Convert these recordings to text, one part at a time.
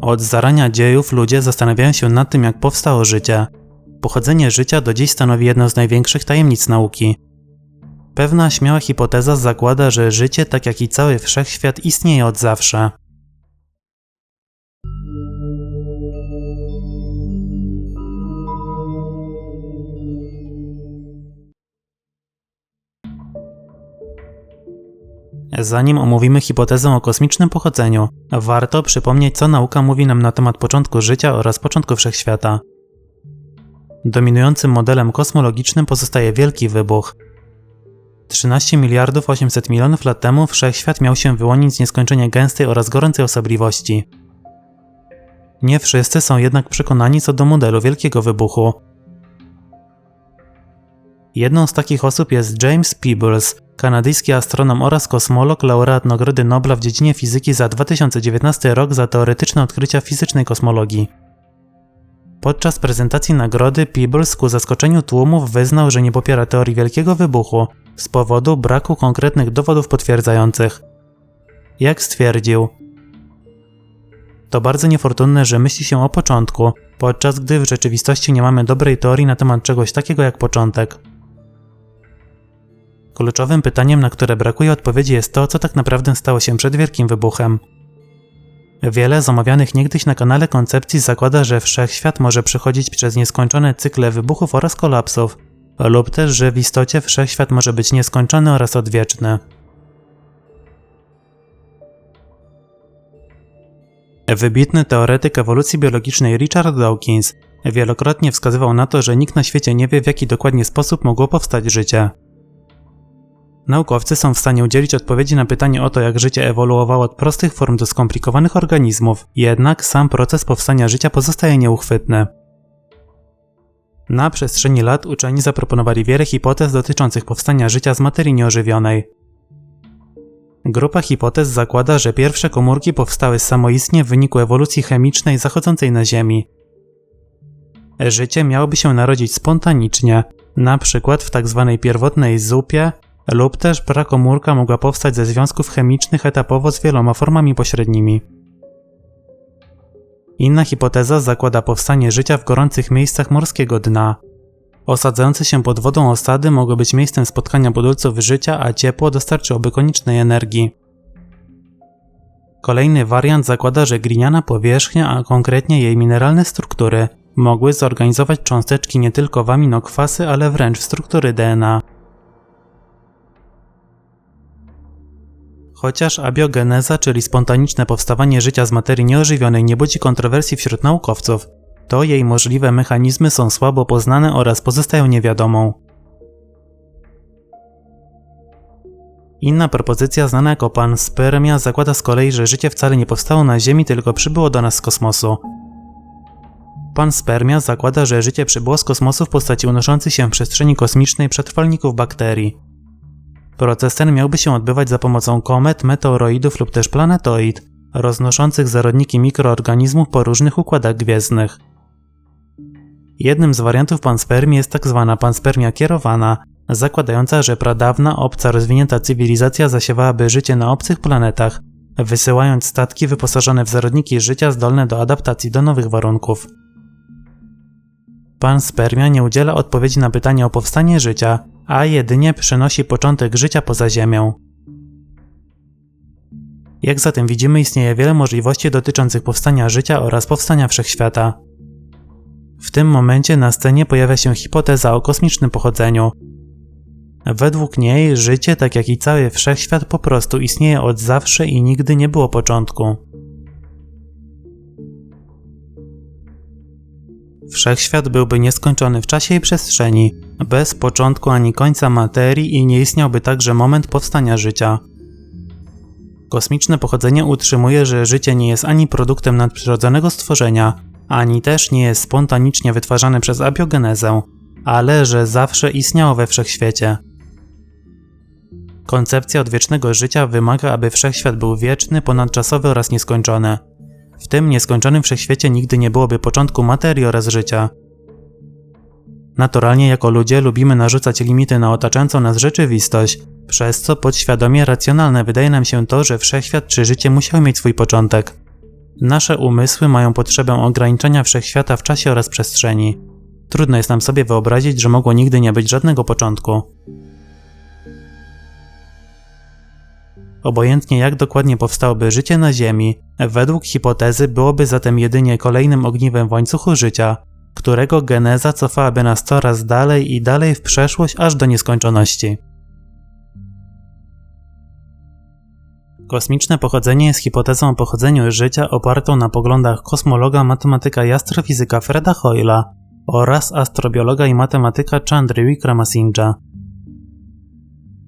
Od zarania dziejów ludzie zastanawiają się nad tym, jak powstało życie. Pochodzenie życia do dziś stanowi jedną z największych tajemnic nauki. Pewna śmiała hipoteza zakłada, że życie, tak jak i cały wszechświat, istnieje od zawsze. Zanim omówimy hipotezę o kosmicznym pochodzeniu, warto przypomnieć, co nauka mówi nam na temat początku życia oraz początku wszechświata. Dominującym modelem kosmologicznym pozostaje Wielki Wybuch. 13 miliardów 800 milionów lat temu wszechświat miał się wyłonić z nieskończenie gęstej oraz gorącej osobliwości. Nie wszyscy są jednak przekonani co do modelu Wielkiego Wybuchu. Jedną z takich osób jest James Peebles, kanadyjski astronom oraz kosmolog, laureat Nagrody Nobla w dziedzinie fizyki za 2019 rok za teoretyczne odkrycia fizycznej kosmologii. Podczas prezentacji nagrody Peebles ku zaskoczeniu tłumów wyznał, że nie popiera teorii Wielkiego Wybuchu z powodu braku konkretnych dowodów potwierdzających. Jak stwierdził, to bardzo niefortunne, że myśli się o początku, podczas gdy w rzeczywistości nie mamy dobrej teorii na temat czegoś takiego jak początek. Kluczowym pytaniem, na które brakuje odpowiedzi, jest to, co tak naprawdę stało się przed Wielkim Wybuchem. Wiele z omawianych niegdyś na kanale koncepcji zakłada, że wszechświat może przechodzić przez nieskończone cykle wybuchów oraz kolapsów, lub też, że w istocie wszechświat może być nieskończony oraz odwieczny. Wybitny teoretyk ewolucji biologicznej Richard Dawkins wielokrotnie wskazywał na to, że nikt na świecie nie wie, w jaki dokładnie sposób mogło powstać życie. Naukowcy są w stanie udzielić odpowiedzi na pytanie o to, jak życie ewoluowało od prostych form do skomplikowanych organizmów, jednak sam proces powstania życia pozostaje nieuchwytny. Na przestrzeni lat uczeni zaproponowali wiele hipotez dotyczących powstania życia z materii nieożywionej. Grupa hipotez zakłada, że pierwsze komórki powstały samoistnie w wyniku ewolucji chemicznej zachodzącej na Ziemi. Życie miałoby się narodzić spontanicznie, na przykład w tzw. Tak pierwotnej zupie lub też prakomórka mogła powstać ze związków chemicznych etapowo z wieloma formami pośrednimi. Inna hipoteza zakłada powstanie życia w gorących miejscach morskiego dna. Osadzające się pod wodą osady mogły być miejscem spotkania budulców życia, a ciepło dostarczyłoby koniecznej energii. Kolejny wariant zakłada, że gliniana powierzchnia, a konkretnie jej mineralne struktury, mogły zorganizować cząsteczki nie tylko w aminokwasy, ale wręcz w struktury DNA. Chociaż abiogeneza, czyli spontaniczne powstawanie życia z materii nieożywionej nie budzi kontrowersji wśród naukowców, to jej możliwe mechanizmy są słabo poznane oraz pozostają niewiadomą. Inna propozycja znana jako panspermia zakłada z kolei, że życie wcale nie powstało na Ziemi, tylko przybyło do nas z kosmosu. Panspermia zakłada, że życie przybyło z kosmosu w postaci unoszących się w przestrzeni kosmicznej przetrwalników bakterii. Proces ten miałby się odbywać za pomocą komet, meteoroidów lub też planetoid, roznoszących zarodniki mikroorganizmów po różnych układach gwiezdnych. Jednym z wariantów panspermii jest tzw. Tak panspermia kierowana, zakładająca, że pradawna, obca, rozwinięta cywilizacja zasiewałaby życie na obcych planetach, wysyłając statki wyposażone w zarodniki życia zdolne do adaptacji do nowych warunków. Panspermia nie udziela odpowiedzi na pytanie o powstanie życia, a jedynie przynosi początek życia poza Ziemią. Jak zatem widzimy, istnieje wiele możliwości dotyczących powstania życia oraz powstania wszechświata. W tym momencie na scenie pojawia się hipoteza o kosmicznym pochodzeniu. Według niej życie, tak jak i cały wszechświat, po prostu istnieje od zawsze i nigdy nie było początku. Wszechświat byłby nieskończony w czasie i przestrzeni, bez początku ani końca materii i nie istniałby także moment powstania życia. Kosmiczne pochodzenie utrzymuje, że życie nie jest ani produktem nadprzyrodzonego stworzenia, ani też nie jest spontanicznie wytwarzane przez abiogenezę, ale że zawsze istniało we wszechświecie. Koncepcja odwiecznego życia wymaga, aby wszechświat był wieczny, ponadczasowy oraz nieskończony. W tym nieskończonym wszechświecie nigdy nie byłoby początku materii oraz życia. Naturalnie jako ludzie lubimy narzucać limity na otaczającą nas rzeczywistość, przez co podświadomie racjonalne wydaje nam się to, że wszechświat czy życie musiał mieć swój początek. Nasze umysły mają potrzebę ograniczenia wszechświata w czasie oraz przestrzeni. Trudno jest nam sobie wyobrazić, że mogło nigdy nie być żadnego początku. Obojętnie jak dokładnie powstałoby życie na Ziemi, według hipotezy byłoby zatem jedynie kolejnym ogniwem w łańcuchu życia, którego geneza cofałaby nas coraz dalej i dalej w przeszłość aż do nieskończoności. Kosmiczne pochodzenie jest hipotezą o pochodzeniu życia opartą na poglądach kosmologa, matematyka i astrofizyka Freda Hoyla oraz astrobiologa i matematyka Chandry Wickramasinghe.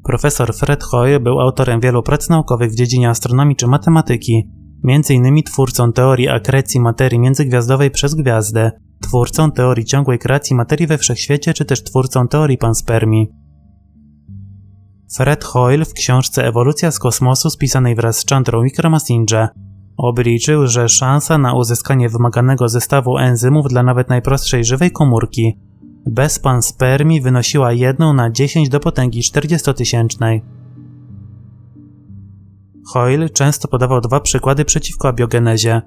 Profesor Fred Hoyle był autorem wielu prac naukowych w dziedzinie astronomii czy matematyki, m.in. twórcą teorii akrecji materii międzygwiazdowej przez gwiazdę, twórcą teorii ciągłej kreacji materii we wszechświecie czy też twórcą teorii panspermii. Fred Hoyle w książce Ewolucja z kosmosu spisanej wraz z Chandrą Wickramasinghe obliczył, że szansa na uzyskanie wymaganego zestawu enzymów dla nawet najprostszej żywej komórki bez panspermii wynosiła 1 na 10 do potęgi 40-tysięcznej. Hoyle często podawał dwa przykłady przeciwko abiogenezie.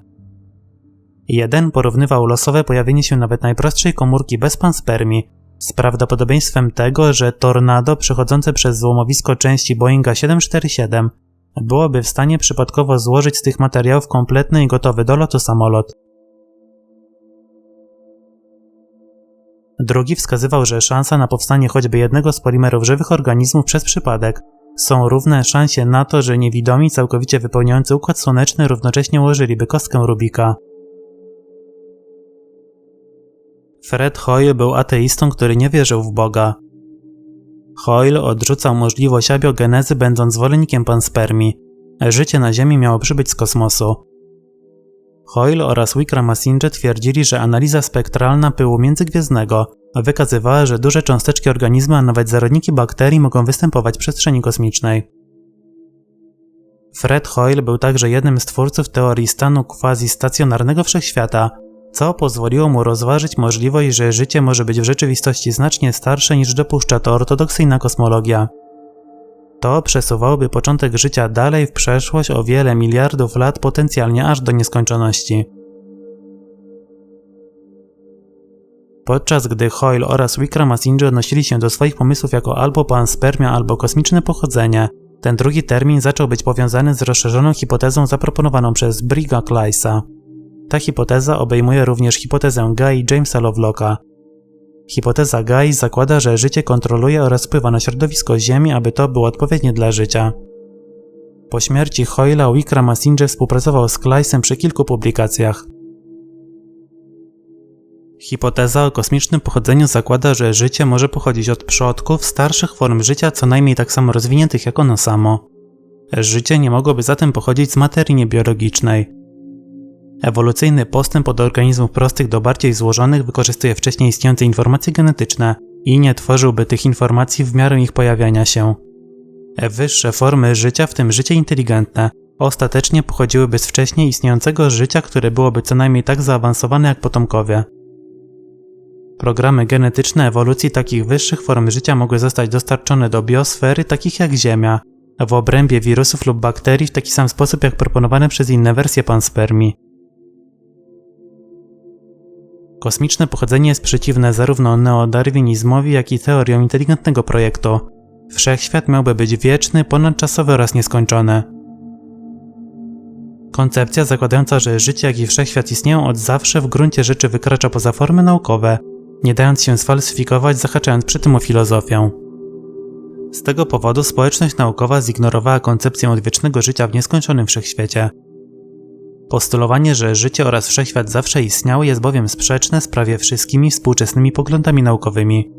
Jeden porównywał losowe pojawienie się nawet najprostszej komórki bez panspermii z prawdopodobieństwem tego, że tornado przechodzące przez złomowisko części Boeinga 747 byłoby w stanie przypadkowo złożyć z tych materiałów kompletny i gotowy do lotu samolot. Drugi wskazywał, że szansa na powstanie choćby jednego z polimerów żywych organizmów przez przypadek są równe szansie na to, że niewidomi całkowicie wypełniający układ słoneczny równocześnie ułożyliby kostkę Rubika. Fred Hoyle był ateistą, który nie wierzył w Boga. Hoyle odrzucał możliwość abiogenezy, będąc zwolennikiem panspermii. Życie na Ziemi miało przybyć z kosmosu. Hoyle oraz Wickramasinghe twierdzili, że analiza spektralna pyłu międzygwiezdnego wykazywała, że duże cząsteczki organizmu, a nawet zarodniki bakterii mogą występować w przestrzeni kosmicznej. Fred Hoyle był także jednym z twórców teorii stanu quasi-stacjonarnego wszechświata, co pozwoliło mu rozważyć możliwość, że życie może być w rzeczywistości znacznie starsze niż dopuszcza to ortodoksyjna kosmologia. To przesuwałoby początek życia dalej w przeszłość o wiele miliardów lat, potencjalnie aż do nieskończoności. Podczas gdy Hoyle oraz Wickramasinghe odnosili się do swoich pomysłów jako albo panspermia, albo kosmiczne pochodzenie, ten drugi termin zaczął być powiązany z rozszerzoną hipotezą zaproponowaną przez Brigga Kleissa. Ta hipoteza obejmuje również hipotezę Guy i Jamesa Lovelocka. Hipoteza Guy zakłada, że życie kontroluje oraz wpływa na środowisko Ziemi, aby to było odpowiednie dla życia. Po śmierci Hoyla Wickramasinghe współpracował z Kleissem przy kilku publikacjach. Hipoteza o kosmicznym pochodzeniu zakłada, że życie może pochodzić od przodków starszych form życia, co najmniej tak samo rozwiniętych jak ono samo. Życie nie mogłoby zatem pochodzić z materii niebiologicznej. Ewolucyjny postęp od organizmów prostych do bardziej złożonych wykorzystuje wcześniej istniejące informacje genetyczne i nie tworzyłby tych informacji w miarę ich pojawiania się. Wyższe formy życia, w tym życie inteligentne, ostatecznie pochodziłyby z wcześniej istniejącego życia, które byłoby co najmniej tak zaawansowane jak potomkowie. Programy genetyczne ewolucji takich wyższych form życia mogły zostać dostarczone do biosfery, takich jak Ziemia, w obrębie wirusów lub bakterii w taki sam sposób jak proponowane przez inne wersje panspermii. Kosmiczne pochodzenie jest przeciwne zarówno neodarwinizmowi, jak i teoriom inteligentnego projektu. Wszechświat miałby być wieczny, ponadczasowy oraz nieskończony. Koncepcja zakładająca, że życie jak i wszechświat istnieją od zawsze w gruncie rzeczy wykracza poza formy naukowe, nie dając się sfalsyfikować, zahaczając przy tym o filozofię. Z tego powodu społeczność naukowa zignorowała koncepcję odwiecznego życia w nieskończonym wszechświecie. Postulowanie, że życie oraz wszechświat zawsze istniały jest bowiem sprzeczne z prawie wszystkimi współczesnymi poglądami naukowymi.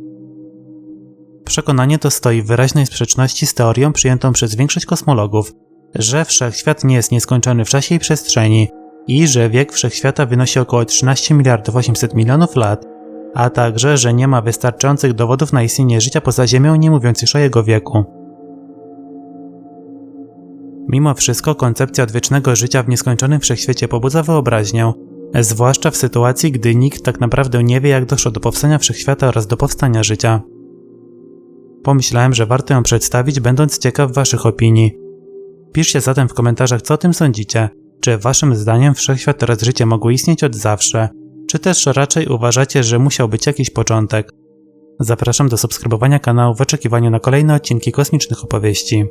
Przekonanie to stoi w wyraźnej sprzeczności z teorią przyjętą przez większość kosmologów, że wszechświat nie jest nieskończony w czasie i przestrzeni i że wiek wszechświata wynosi około 13 miliardów 800 milionów lat, a także, że nie ma wystarczających dowodów na istnienie życia poza Ziemią, nie mówiąc już o jego wieku. Mimo wszystko koncepcja odwiecznego życia w nieskończonym wszechświecie pobudza wyobraźnię, zwłaszcza w sytuacji, gdy nikt tak naprawdę nie wie, jak doszło do powstania wszechświata oraz do powstania życia. Pomyślałem, że warto ją przedstawić, będąc ciekaw Waszych opinii. Piszcie zatem w komentarzach, co o tym sądzicie. Czy waszym zdaniem wszechświat oraz życie mogły istnieć od zawsze? Czy też raczej uważacie, że musiał być jakiś początek? Zapraszam do subskrybowania kanału w oczekiwaniu na kolejne odcinki kosmicznych opowieści.